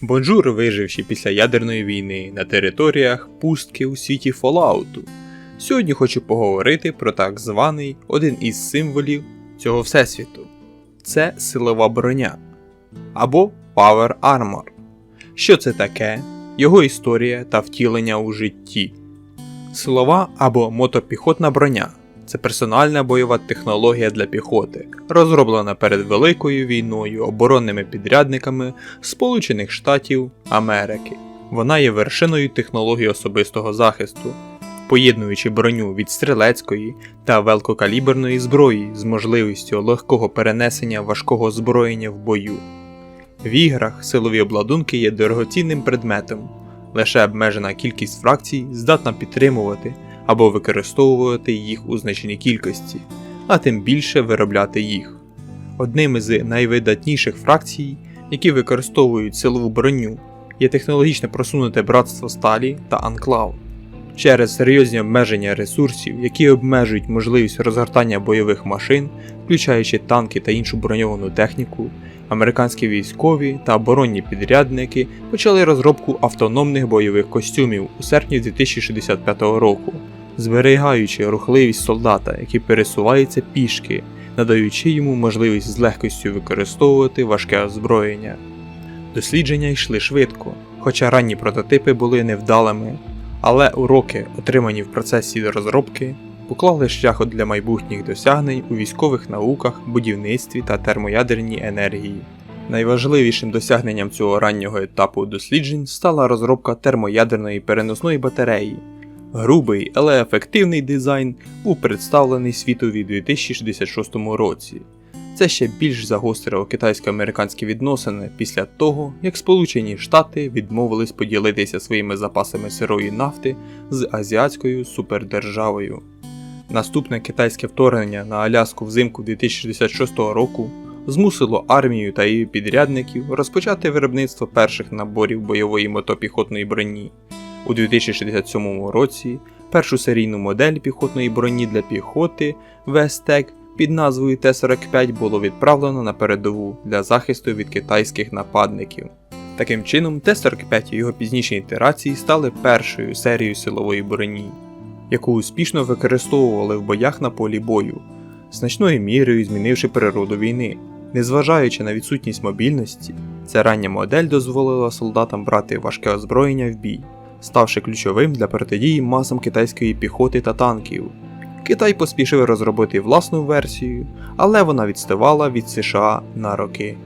Бонжур, виживши після ядерної війни на територіях пустки у світі Фоллауту. Сьогодні хочу поговорити про так званий один із символів цього всесвіту. Це силова броня або Power Armor. Що це таке, його історія та втілення у житті. Силова або мотопіхотна броня це персональна бойова технологія для піхоти, розроблена перед Великою війною оборонними підрядниками Сполучених Штатів Америки. Вона є вершиною технології особистого захисту, поєднуючи броню від стрілецької та велкокаліберної зброї з можливістю легкого перенесення важкого озброєння в бою. В іграх силові обладунки є дорогоцінним предметом. Лише обмежена кількість фракцій здатна підтримувати або використовувати їх у значній кількості, а тим більше виробляти їх. Одним із найвидатніших фракцій, які використовують силову броню, є технологічно просунуте братство сталі та анклав. Через серйозні обмеження ресурсів, які обмежують можливість розгортання бойових машин, включаючи танки та іншу броньовану техніку, американські військові та оборонні підрядники почали розробку автономних бойових костюмів у серпні 2065 року, зберігаючи рухливість солдата, який пересувається пішки, надаючи йому можливість з легкістю використовувати важке озброєння. Дослідження йшли швидко, хоча ранні прототипи були невдалими, але уроки, отримані в процесі розробки, поклали шлях для майбутніх досягнень у військових науках, будівництві та термоядерній енергії. Найважливішим досягненням цього раннього етапу досліджень стала розробка термоядерної переносної батареї. Грубий, але ефективний дизайн був представлений світові у 2066 році. Це ще більш загострило китайсько-американські відносини після того, як Сполучені Штати відмовились поділитися своїми запасами сирої нафти з азіатською супердержавою. Наступне китайське вторгнення на Аляску взимку 2066 року змусило армію та її підрядників розпочати виробництво перших наборів бойової мотопіхотної броні. У 2067 році першу серійну модель піхотної броні для піхоти Вестек під назвою Т-45 було відправлено на передову для захисту від китайських нападників. Таким чином, Т-45 і його пізніші ітерації стали першою серією силової броні, яку успішно використовували в боях на полі бою, значною мірою змінивши природу війни. Незважаючи на відсутність мобільності, ця рання модель дозволила солдатам брати важке озброєння в бій, ставши ключовим для протидії масам китайської піхоти та танків. Китай поспішив розробити власну версію, але вона відставала від США на роки.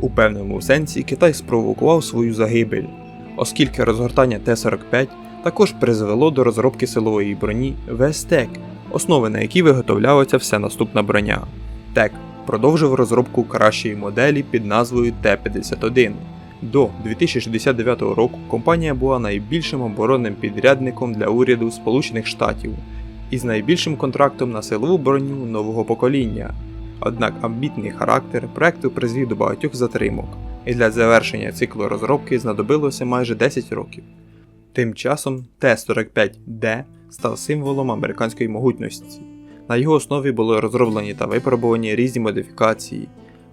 У певному сенсі Китай спровокував свою загибель, оскільки розгортання Т-45 також призвело до розробки силової броні ВСТЕК, основи на якій виготовлялася вся наступна броня. ТЕК продовжив розробку кращої моделі під назвою Т-51. До 2069 року компанія була найбільшим оборонним підрядником для уряду Сполучених Штатів із найбільшим контрактом на силову броню нового покоління. Однак амбітний характер проекту призвів до багатьох затримок, і для завершення циклу розробки знадобилося майже 10 років. Тим часом Т-45D став символом американської могутності. На його основі були розроблені та випробувані різні модифікації,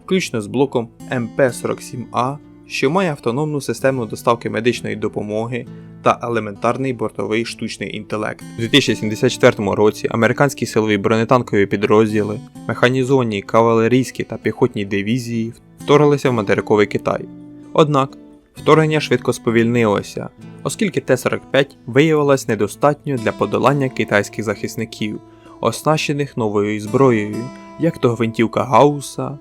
включно з блоком МП-47А, що має автономну систему доставки медичної допомоги та елементарний бортовий штучний інтелект. У 2074 році американські силові бронетанкові підрозділи, механізовані кавалерійські та піхотні дивізії вторглися в материковий Китай. Однак вторгнення швидко сповільнилося, оскільки Т-45 виявилось недостатньо для подолання китайських захисників, оснащених новою зброєю, як то гвинтівка Гаусса,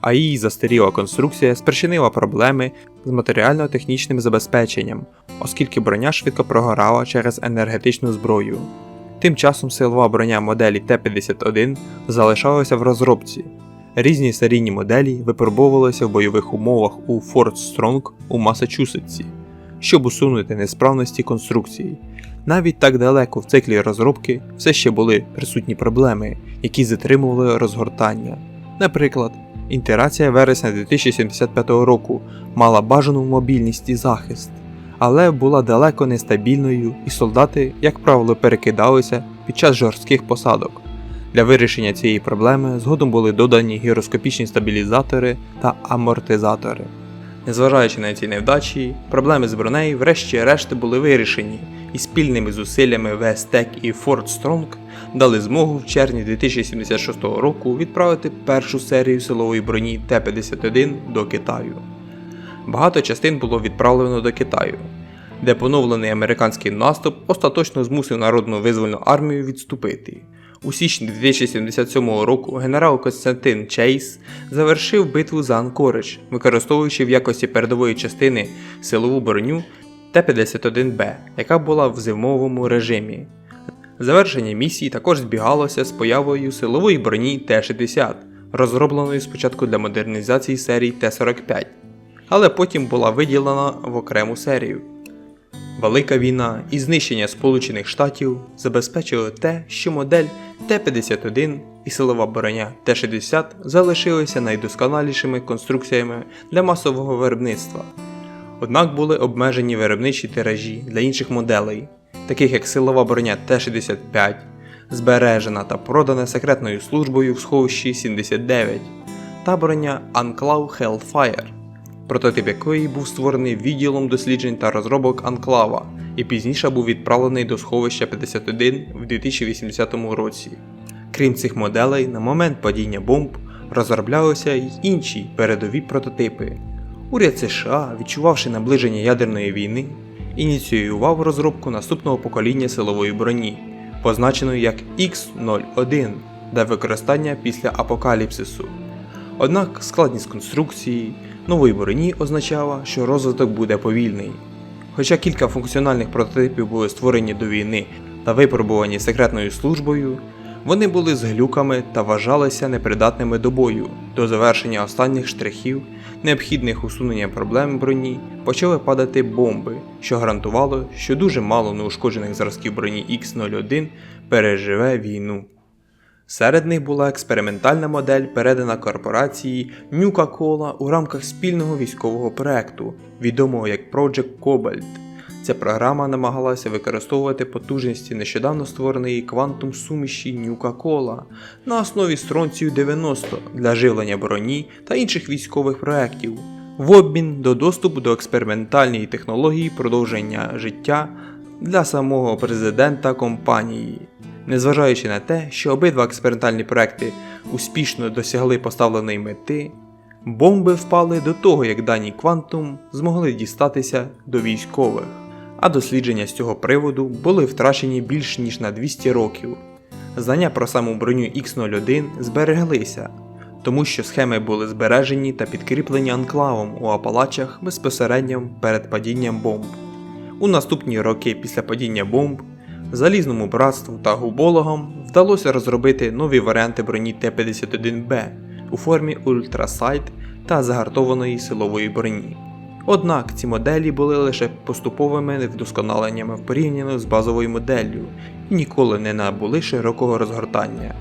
а її застаріла конструкція спричинила проблеми з матеріально-технічним забезпеченням, оскільки броня швидко прогорала через енергетичну зброю. Тим часом силова броня моделі Т-51 залишалася в розробці. Різні серійні моделі випробовувалися в бойових умовах у Форт Стронг у Масачусетсі, щоб усунути несправності конструкції. Навіть так далеко в циклі розробки все ще були присутні проблеми, які затримували розгортання. Наприклад, інтерація вересня 2075 року мала бажану мобільність і захист, але була далеко нестабільною, і солдати, як правило, перекидалися під час жорстких посадок. Для вирішення цієї проблеми згодом були додані гіроскопічні стабілізатори та амортизатори. Незважаючи на ці невдачі, проблеми з бронею врешті-решт були вирішені, і спільними зусиллями Вестек і Форт Стронг дали змогу в червні 2076 року відправити першу серію силової броні Т-51 до Китаю. Багато частин було відправлено до Китаю, де поновлений американський наступ остаточно змусив Народну визвольну армію відступити. У січні 2077 року генерал Константин Чейз завершив битву за Анкоридж, використовуючи в якості передової частини силову броню Т-51Б, яка була в зимовому режимі. Завершення місії також збігалося з появою силової броні Т-60, розробленої спочатку для модернізації серії Т-45, але потім була виділена в окрему серію. Велика війна і знищення Сполучених Штатів забезпечили те, що модель Т-51 і силова броня Т-60 залишилися найдосконалішими конструкціями для масового виробництва. Однак були обмежені виробничі тиражі для інших моделей, таких як силова броня Т-65, збережена та продана секретною службою в сховищі 79, та броня Unclaw Hellfire прототип якої був створений відділом досліджень та розробок Анклава і пізніше був відправлений до сховища 51 в 2080 році. Крім цих моделей, на момент падіння бомб розроблялися й інші передові прототипи. Уряд США, відчувавши наближення ядерної війни, ініціював розробку наступного покоління силової броні, позначеної як X01 для використання після апокаліпсису. Однак складність конструкції нової броні означала, що розвиток буде повільний. Хоча кілька функціональних прототипів були створені до війни та випробувані секретною службою, вони були з глюками та вважалися непридатними до бою. До завершення останніх штрихів, необхідних усунення проблем броні, почали падати бомби, що гарантувало, що дуже мало неушкоджених зразків броні X01 переживе війну. Серед них була експериментальна модель, передана корпорації Nuka-Cola у рамках спільного військового проекту, відомого як Project Cobalt. Ця програма намагалася використовувати потужності нещодавно створеної квантум суміші Nuka-Cola на основі стронцію 90 для живлення броні та інших військових проєктів, в обмін до доступу до експериментальної технології продовження життя для самого президента компанії. Незважаючи на те, що обидва експериментальні проекти успішно досягли поставленої мети, бомби впали до того, як дані Квантум змогли дістатися до військових, а дослідження з цього приводу були втрачені більш ніж на 200 років. Знання про саму броню X01 збереглися, тому що схеми були збережені та підкріплені анклавом у Апалачах безпосередньо перед падінням бомб. У наступні роки після падіння бомб Залізному братству та губологам вдалося розробити нові варіанти броні Т-51Б у формі ультрасайт та загартованої силової броні. Однак ці моделі були лише поступовими вдосконаленнями в з базовою моделлю і ніколи не набули широкого розгортання.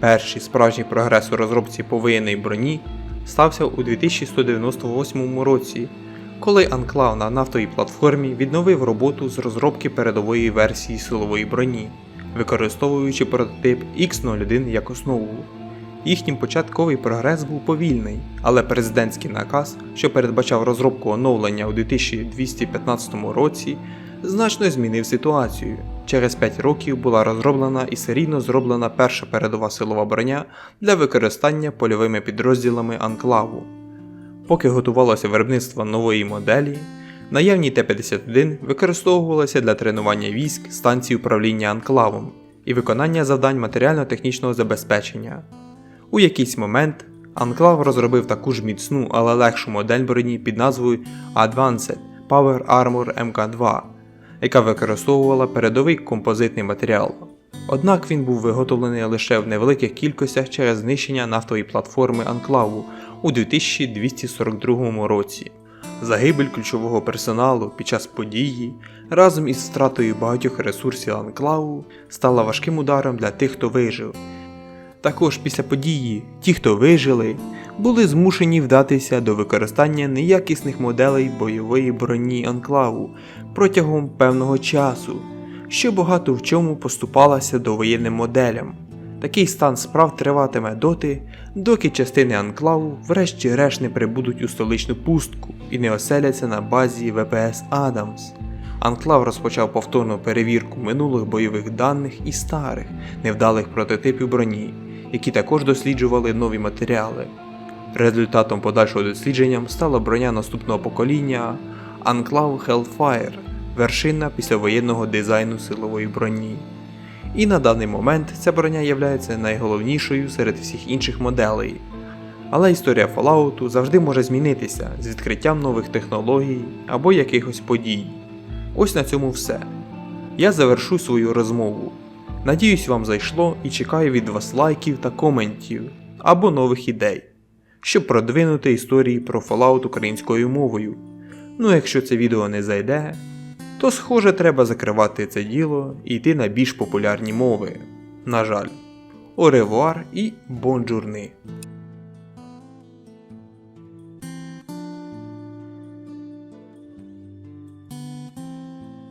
Перший справжній прогрес у розробці повоєнної броні стався у 2198 році коли Анклав на нафтовій платформі відновив роботу з розробки передової версії силової броні, використовуючи прототип X01 як основу. Їхній початковий прогрес був повільний, але президентський наказ, що передбачав розробку оновлення у 2215 році, значно змінив ситуацію. Через 5 років була розроблена і серійно зроблена перша передова силова броня для використання польовими підрозділами Анклаву. Поки готувалося виробництво нової моделі, наявні Т-51 використовувалися для тренування військ станцій управління анклавом і виконання завдань матеріально-технічного забезпечення. У якийсь момент Анклав розробив таку ж міцну, але легшу модель броні під назвою Advanced Power Armor MK2, яка використовувала передовий композитний матеріал. Однак він був виготовлений лише в невеликих кількостях через знищення нафтової платформи Анклаву у 2242 році. Загибель ключового персоналу під час події разом із втратою багатьох ресурсів Анклаву стала важким ударом для тих, хто вижив. Також після події ті, хто вижили, були змушені вдатися до використання неякісних моделей бойової броні Анклаву протягом певного часу, що багато в чому поступалася довоєнним моделям. Такий стан справ триватиме доти, доки частини анклаву врешті-решт не прибудуть у столичну пустку і не оселяться на базі ВПС Адамс. Анклав розпочав повторну перевірку минулих бойових даних і старих, невдалих прототипів броні, які також досліджували нові матеріали. Результатом подальшого дослідження стала броня наступного покоління Анклав Hellfire, вершина післявоєнного дизайну силової броні. І на даний момент ця броня є найголовнішою серед всіх інших моделей. Але історія Fallout завжди може змінитися з відкриттям нових технологій або якихось подій. Ось на цьому все. Я завершу свою розмову. Надіюсь, вам зайшло і чекаю від вас лайків та коментів або нових ідей, щоб продвинути історії про Fallout українською мовою. Ну, якщо це відео не зайде, то схоже треба закривати це діло і йти на більш популярні мови. На жаль. Оревуар і бонжурни.